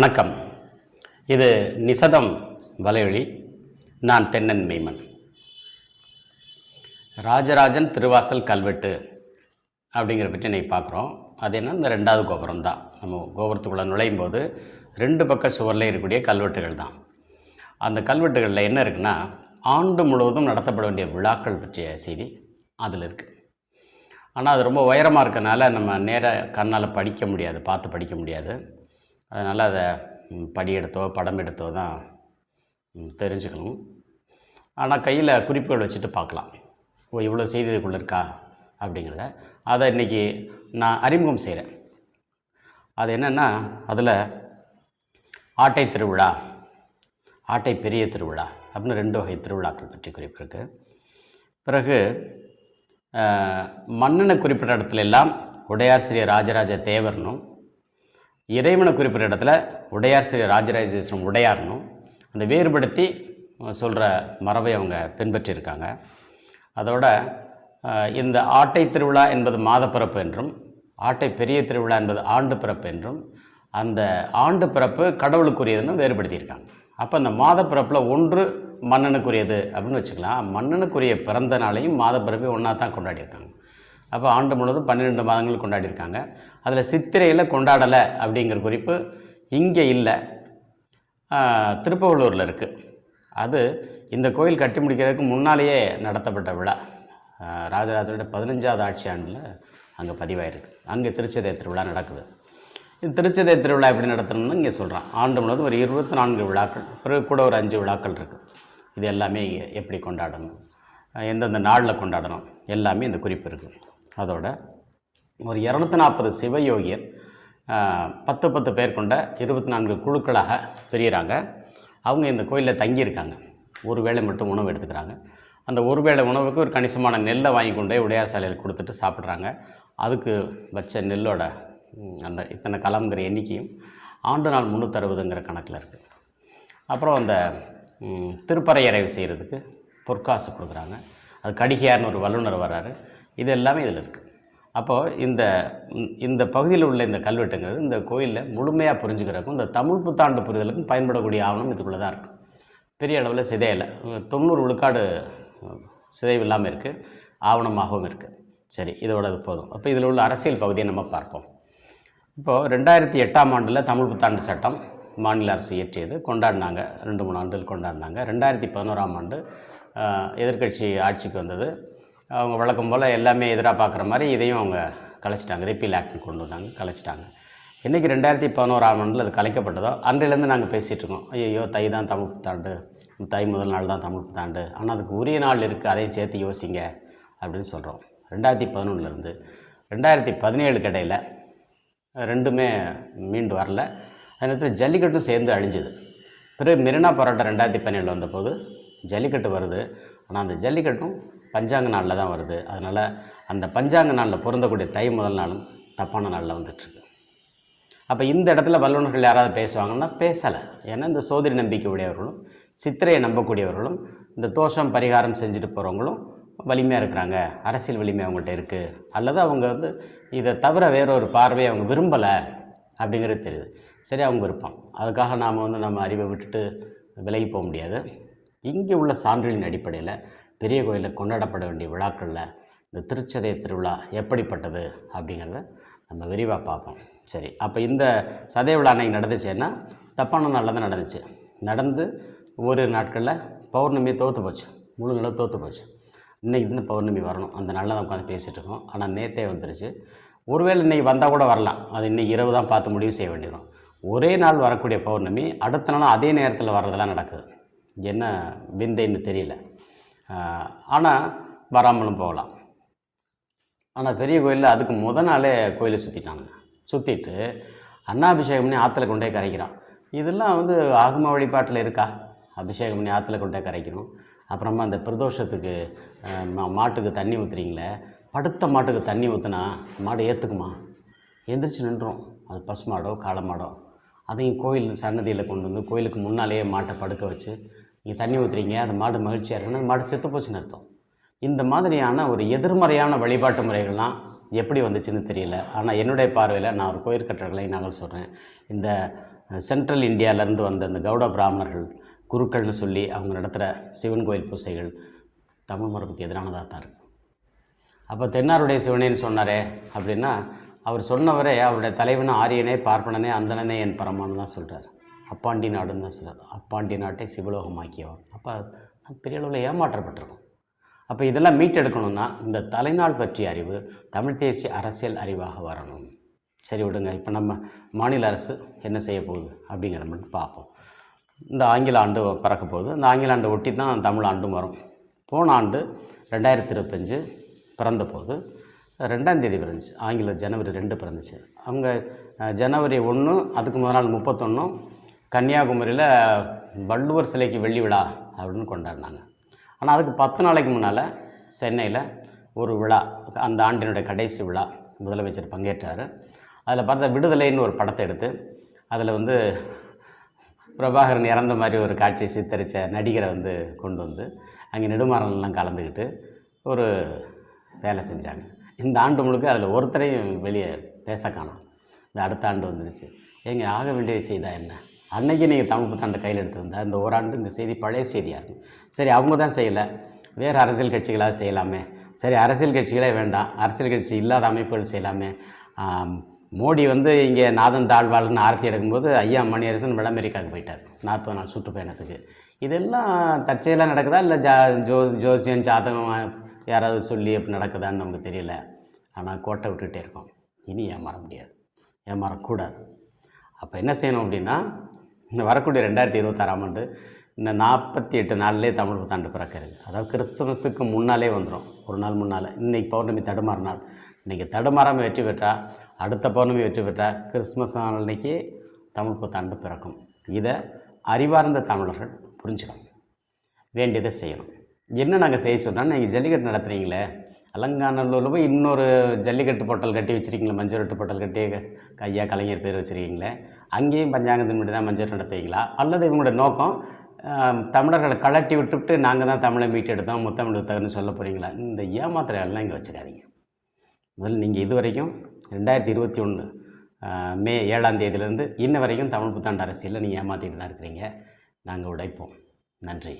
வணக்கம். இது நிசதம் வலையொலி நான் தென்னன் மெய்மன். ராஜராஜன் திருவாசல் கல்வெட்டு அப்படிங்கிற பற்றி இன்னைக்கு பார்க்குறோம். அது என்ன? இந்த ரெண்டாவது கோபுரம் தான். நம்ம கோபுரத்துக்குள்ளே நுழையும் போது ரெண்டு பக்க சுவரில் இருக்கக்கூடிய கல்வெட்டுகள் தான். அந்த கல்வெட்டுகளில் என்ன இருக்குன்னா ஆண்டு முழுவதும் நடத்தப்பட வேண்டிய விழாக்கள் பற்றிய செய்தி அதில் இருக்குது ஆனால் அது ரொம்ப உயரமாக இருக்கனால நம்ம நேராக கண்ணால் படிக்க முடியாது பார்த்து படிக்க முடியாது. அதனால் அதை படி எடுத்தோ படம் எடுத்தோ தான் தெரிஞ்சுக்கணும். ஆனால் கையில் குறிப்புகள் வச்சுட்டு பார்க்கலாம். ஓ இவ்வளோ செய்திகள் இருக்கா? அப்படிங்கிறத. அதை இன்றைக்கி நான் அறிமுகம் செய்கிறேன் அது என்னென்னா அதில் ஆட்டை திருவிழா ஆட்டை பெரிய திருவிழா அப்படின்னு ரெண்டு வகை திருவிழாக்கள் பற்றி குறிப்பு இருக்குது பிறகு மன்னனை குறிப்பிட்ட இடத்துல எல்லாம் உடையார் ஸ்ரீ ராஜராஜ தேவர்னும் இறைவனை குறிப்பிட்ட இடத்துல உடையார் ஸ்ரீ ராஜராஜேஸ்வரம் உடையார்னும் அந்த வேறுபடுத்தி சொல்கிற மரபை அவங்க பின்பற்றியிருக்காங்க. அதோட இந்த ஆட்டை திருவிழா என்பது மாதப்பிறப்பு என்றும் ஆட்டை பெரிய திருவிழா என்பது ஆண்டு பிறப்பு என்றும் அந்த ஆண்டு பிறப்பு கடவுளுக்குரியதுன்னு வேறுபடுத்தியிருக்காங்க. அப்போ அந்த மாதப்பிறப்பில் ஒன்று மன்னனுக்குரியது அப்படின்னு வச்சுக்கலாம். மன்னனுக்குரிய பிறந்த நாளையும் மாதப்பிறப்பையும் ஒன்றா தான் கொண்டாடியிருக்காங்க. அப்போ ஆண்டு முழுவதும் பன்னிரெண்டு மாதங்கள் கொண்டாடியிருக்காங்க. அதில் சித்திரையில் கொண்டாடலை அப்படிங்கிற குறிப்பு இங்கே இல்லை. திருப்பவலூரில் திருப்பவள்ளூரில் இருக்குது அது இந்த கோயில் கட்டி முடிக்கிறதுக்கு முன்னாலேயே நடத்தப்பட்ட விழா. ராஜராஜோட ராஜராஜனுடைய பதினஞ்சாவது ஆட்சி ஆண்டில் அங்கே பதிவாயிருக்கு. அங்கே திருச்சதய திருவிழா நடக்குது. இந்த திருச்சதய திருவிழா எப்படி நடத்தணும்னு இங்கே சொல்கிறான் ஆண்டு முழுவதும் ஒரு இருபத்தி நான்கு விழாக்கள் பிறகு கூட ஒரு அஞ்சு விழாக்கள் இருக்குது இது எல்லாமே எப்படி கொண்டாடணும்? எந்தெந்த நாளில் கொண்டாடணும்? எல்லாமே இந்த குறிப்பு இருக்குது அதோட ஒரு இரநூத்தி நாற்பது சிவயோகியர் பத்து பத்து பேர் கொண்ட இருபத்தி நான்கு குழுக்களாக பிரிகிறாங்க அவங்க இந்த கோயிலில் தங்கியிருக்காங்க. ஒரு வேளை மட்டும் உணவு எடுத்துக்கிறாங்க. அந்த ஒரு வேளை உணவுக்கு ஒரு கணிசமான நெல்லை வாங்கி கொண்டு போய் உடையார் சாலையில் கொடுத்துட்டு சாப்பிட்றாங்க. அதுக்கு வச்ச நெல்லோட அந்த இத்தனை கலம்ங்கிற எண்ணிக்கையும் ஆண்டு நாள் முந்நூற்றறுபதுங்கிற கணக்கில் இருக்குது அப்புறம் அந்த திருப்பறையறைவு செய்கிறதுக்கு பொற்காசு கொடுக்குறாங்க. அது கடிகையார்னு ஒரு வல்லுனர் வர்றாரு. இது எல்லாமே இதில் இருக்குது. அப்போது இந்த இந்த பகுதியில் உள்ள இந்த கல்வெட்டுங்கிறது இந்த கோயிலில் முழுமையாக புரிஞ்சுக்கிறதுக்கும் இந்த தமிழ் புத்தாண்டு புரிதலுக்கும் பயன்படக்கூடிய ஆவணம் இதுக்குள்ளே தான் இருக்குது. பெரிய அளவில் சிதையலை. தொண்ணூறு விழுக்காடு சிதைவு இல்லாமல் இருக்குது. ஆவணமாகவும் இருக்குது. சரி இதோட போதும். அப்போ இதில் உள்ள அரசியல் பகுதியை நம்ம பார்ப்போம். இப்போது ரெண்டாயிரத்தி எட்டாம் ஆண்டில் தமிழ் புத்தாண்டு சட்டம் மாநில அரசு இயற்றியது. கொண்டாடினாங்க ரெண்டு மூணு ஆண்டுகள் கொண்டாடினாங்க. ரெண்டாயிரத்தி பதினோராம் ஆண்டு எதிர்க்கட்சி ஆட்சிக்கு வந்தது. அவங்க வழக்கம் போல் எல்லாமே எதிராக பார்க்குற மாதிரி இதையும் அவங்க கலைச்சிட்டாங்க. ரிப்பீல் ஆக்ட் கொண்டு வந்தாங்க கலைச்சிட்டாங்க. இன்றைக்கி ரெண்டாயிரத்தி பதினோராம் ஆண்டில் அது கலைக்கப்பட்டதோ அன்றையிலேருந்து நாங்கள் பேசிகிட்டு இருக்கோம். ஐயோ தை தான் தமிழ் புத்தாண்டு தை முதல் நாள் தான் தமிழ் புத்தாண்டு ஆனால் அதுக்கு உரிய நாள் இருக்குது அதையும் சேர்த்து யோசிங்க அப்படின்னு சொல்கிறோம் ரெண்டாயிரத்தி பதினொன்றுலேருந்து ரெண்டாயிரத்தி பதினேழுக்கு இடையில் ரெண்டுமே மீண்டு வரல. அதே நேரத்தில் ஜல்லிக்கட்டும் சேர்ந்து அழிஞ்சுது. பிறகு மெரினா போராட்டம் ரெண்டாயிரத்தி பதினேழில் வந்தபோது ஜல்லிக்கட்டு வருது. ஆனால் அந்த ஜல்லிக்கட்டும் பஞ்சாங்க நாளில் தான் வருது. அதனால் அந்த பஞ்சாங்க நாளில் பொருந்தக்கூடிய தை முதல் நாளும் தப்பான நாளில் வந்துட்டுருக்கு. அப்போ இந்த இடத்துல வல்லுநர்கள் யாராவது பேசுவாங்கன்னா பேசலை. ஏன்னா இந்த சோதரி நம்பிக்கை உடையவர்களும் சித்திரையை நம்பக்கூடியவர்களும் இந்த தோஷம் பரிகாரம் செஞ்சுட்டு போகிறவங்களும் வலிமையாக இருக்கிறாங்க. அரசியல் வலிமை அவங்கள்ட்ட இருக்குது அல்லது அவங்க வந்து இதை தவிர வேறொரு பார்வையை அவங்க விரும்பலை அப்படிங்கிறது தெரியுது. சரி அவங்க விருப்பம். அதுக்காக நாம் வந்து நம்ம அறிவை விட்டுட்டு விலகி போக முடியாது. இங்கே உள்ள சான்றுகளின் அடிப்படையில் பெரிய கோயிலில் கொண்டாடப்பட வேண்டிய விழாக்களில் இந்த திருச்சதய திருவிழா எப்படிப்பட்டது அப்படிங்கிறத நம்ம விரிவாக பார்ப்போம். சரி அப்போ இந்த சதய விழா அன்னைக்கு நடந்துச்சுன்னா தப்பான நாளில் தான் நடந்துச்சு. நடந்து ஒரு நாட்களில் பௌர்ணமி தோற்று போச்சு. முழு நிலவு தோற்று போச்சு. இன்னைக்கு இந்த பௌர்ணமி வரணும். அந்த நாளில் தான் உட்காந்து பேசிகிட்டு இருக்கோம். ஆனால் நேத்தே வந்துருச்சு. ஒருவேளை இன்றைக்கி வந்தால் கூட வரலாம். அது இன்னைக்கு இரவு தான் பார்த்து முடிவு செய்ய வேண்டியதும் ஒரே நாள் வரக்கூடிய பௌர்ணமி அடுத்த நாள் அதே நேரத்தில் வர்றதெல்லாம் நடக்குது. என்ன விந்தைன்னு தெரியல. ஆனால் வராமலும் போகலாம். ஆனால் பெரிய கோயிலில் அதுக்கு முத நாளே கோயிலை சுற்றிட்டாங்க சுற்றிட்டு அண்ணாபிஷேகம் பண்ணி ஆற்றுல கொண்டே கரைக்கிறான் இதெல்லாம் வந்து ஆகம வழிபாட்டில் இருக்கா? அபிஷேகம் பண்ணி ஆற்றுல கொண்டே கரைக்கணும். அப்புறமா அந்த பிரதோஷத்துக்கு மா- மாட்டுக்கு தண்ணி ஊற்றுறீங்களே படுத்த மாட்டுக்கு தண்ணி ஊற்றுனா மாடு ஏற்றுக்குமா எந்திரிச்சு நின்றோம் அது பசுமாடோ காளமாடோ அதையும் கோயில் சன்னதியில் கொண்டு வந்து கோயிலுக்கு முன்னாலேயே மாட்டை படுக்க வச்சு நீங்கள் தண்ணி ஊற்றுறீங்க அந்த மாடு மகிழ்ச்சியாக இருக்குன்னா அந்த மாடு செத்து போச்சுன்னு அர்த்தம். இந்த மாதிரியான ஒரு எதிர்மறையான வழிபாட்டு முறைகள்லாம் எப்படி வந்துச்சுன்னு தெரியல. ஆனால் என்னுடைய பார்வையில் நான் ஒரு கோயில் கட்டுறகளை நாங்கள் சொல்கிறேன் இந்த சென்ட்ரல் இந்தியாவிலேருந்து வந்த இந்த கவுட பிராமணர்கள் குருக்கள்னு சொல்லி அவங்க நடத்துகிற சிவன் கோயில் பூசைகள் தமிழ் மரபுக்கு எதிரானதாக தான் இருக்குது அப்போ தென்னாருடைய சிவனேன்னு சொன்னாரே அப்படின்னா அவர் சொன்னவரே அவருடைய தலைவன் ஆரியனே பார்ப்பனனே அந்தணனே என் பரமான்னு தான் சொல்கிறார் அப்பாண்டி நாடுன்னு தான் சொல்கிறார் அப்பாண்டி நாட்டை சிவலோகமாக்கியவன் அப்போ பெரிய அளவில் ஏமாற்றப்பட்டிருக்கும். அப்போ இதெல்லாம் மீட்டெடுக்கணும்னா இந்த தலைநாள் பற்றிய அறிவு தமிழ் தேசிய அரசியல் அறிவாக வரணும். சரி விடுங்க இப்போ நம்ம மாநில அரசு என்ன செய்ய போகுது அப்படிங்கிறத மட்டும் பார்ப்போம். இந்த ஆங்கில ஆண்டு பறக்க போகுது. இந்த ஆங்கில ஆண்டை ஒட்டி தான் தமிழ் ஆண்டும் வரும். போன ஆண்டு ரெண்டாயிரத்தி இருபத்தஞ்சு பிறந்த போது ரெண்டாம் தேதி பிறந்துச்சு. ஆங்கில ஜனவரி ரெண்டு பிறந்துச்சு. அவங்க ஜனவரி ஒன்று அதுக்கு முதல் நாள் முப்பத்தொன்றும் கன்னியாகுமரியில் வள்ளுவர் சிலைக்கு வெள்ளி விழா அப்படின்னு கொண்டாடினாங்க. ஆனால் அதுக்கு பத்து நாளைக்கு முன்னால் சென்னையில் ஒரு விழா அந்த ஆண்டினுடைய கடைசி விழா முதலமைச்சர் பங்கேற்றார். அதில் பார்த்தா விடுதலைன்னு ஒரு படத்தை எடுத்து அதில் வந்து பிரபாகரன் இறந்த மாதிரி ஒரு காட்சியை சித்தரித்த நடிகரை வந்து கொண்டு வந்து அங்கே நெடுமாறன்லாம் கலந்துக்கிட்டு ஒரு வேலை செஞ்சாங்க. இந்த ஆண்டு முழுக்க அதில் ஒருத்தரையும் வெளியே பேச காணும். இந்த அடுத்த ஆண்டு வந்துருச்சு. ஏங்க ஆக வேண்டிய செய்தா என்ன? அன்னைக்கு நீங்கள் தமிழ் புத்தாண்டு கையில் எடுத்திருந்தா இந்த ஓராண்டு இந்த செய்தி பழைய செய்தியாக இருக்கும். சரி அவங்க தான் செய்யலை. வேறு அரசியல் கட்சிகளாக செய்யலாமே. சரி அரசியல் கட்சிகளே வேண்டாம். அரசியல் கட்சி இல்லாத அமைப்புகள் செய்யலாமே. மோடி வந்து இங்கே நாதன் தாழ்வாள்னு ஆர்த்தி எடுக்கும்போது ஐயா மணியரசன் வட அமெரிக்காவுக்கு போயிட்டார். நாற்பது நாள் சுற்றுப்பயணத்துக்கு. இதெல்லாம் தற்செயலாக நடக்குதா? இல்லை ஜா ஜோ ஜோசியம் ஜாதகம் யாராவது சொல்லி அப்படி நடக்குதான்னு நமக்கு தெரியல. ஆனால் கோட்டை விட்டுகிட்டே இருக்கோம். இனி ஏமாற முடியாது. ஏமாறக்கூடாது. அப்போ என்ன செய்யணும் அப்படின்னா இந்த வரக்கூடிய ரெண்டாயிரத்தி இருபத்தாறாம் ஆண்டு இந்த நாற்பத்தி எட்டு நாள்லேயே தமிழ் புத்தாண்டு பிறக்கிறது அதாவது கிறிஸ்துமஸுக்கு முன்னாலே வந்துடும் ஒரு நாள் முன்னால். இன்றைக்கி பௌர்ணமி தடுமாறு நாள். இன்றைக்கி தடுமாறாமல் வெற்றி பெற்றால் அடுத்த பௌர்ணமி வெற்றி பெற்றால் கிறிஸ்மஸ் நாள் அன்னைக்கு தமிழ் புத்தாண்டு பிறக்கும். இதை அறிவார்ந்த தமிழர்கள் புரிஞ்சுக்கணும். வேண்டியதை செய்யணும். என்ன நாங்கள் செய்ய சொன்னால் நீங்கள் ஜல்லிக்கட்டு நடத்துகிறீங்களே அலங்காநல்லூரில் போய் இன்னொரு ஜல்லிக்கட்டு பொட்டல் கட்டி வச்சுருக்கீங்களே மஞ்சள் பொட்டல் கட்டி கையாக கலைஞர் பேர் வச்சுருக்கீங்களே அங்கேயும் பஞ்சாங்கத்தின் மட்டும் தான் மஞ்சள் நடத்துவீங்களா? அல்லது இவங்களோட நோக்கம் தமிழர்களை கலட்டி விட்டுவிட்டு நாங்கள் தான் தமிழை மீட்டெடுத்தோம் முத்தமிழ் தகுன்னு சொல்ல போகிறீங்களா இந்த ஏமாத்திரை எல்லாம் இங்கே வச்சுக்காதீங்க. முதல்ல நீங்கள் இது வரைக்கும் ரெண்டாயிரத்தி இருபத்தி ஒன்று மே ஏழாம் தேதியிலேருந்து இன்ன வரைக்கும் தமிழ் புத்தாண்டு அரசியலில் நீங்கள் ஏமாற்றிட்டு தான் இருக்கிறீங்க. நாங்கள் உடைப்போம். நன்றி.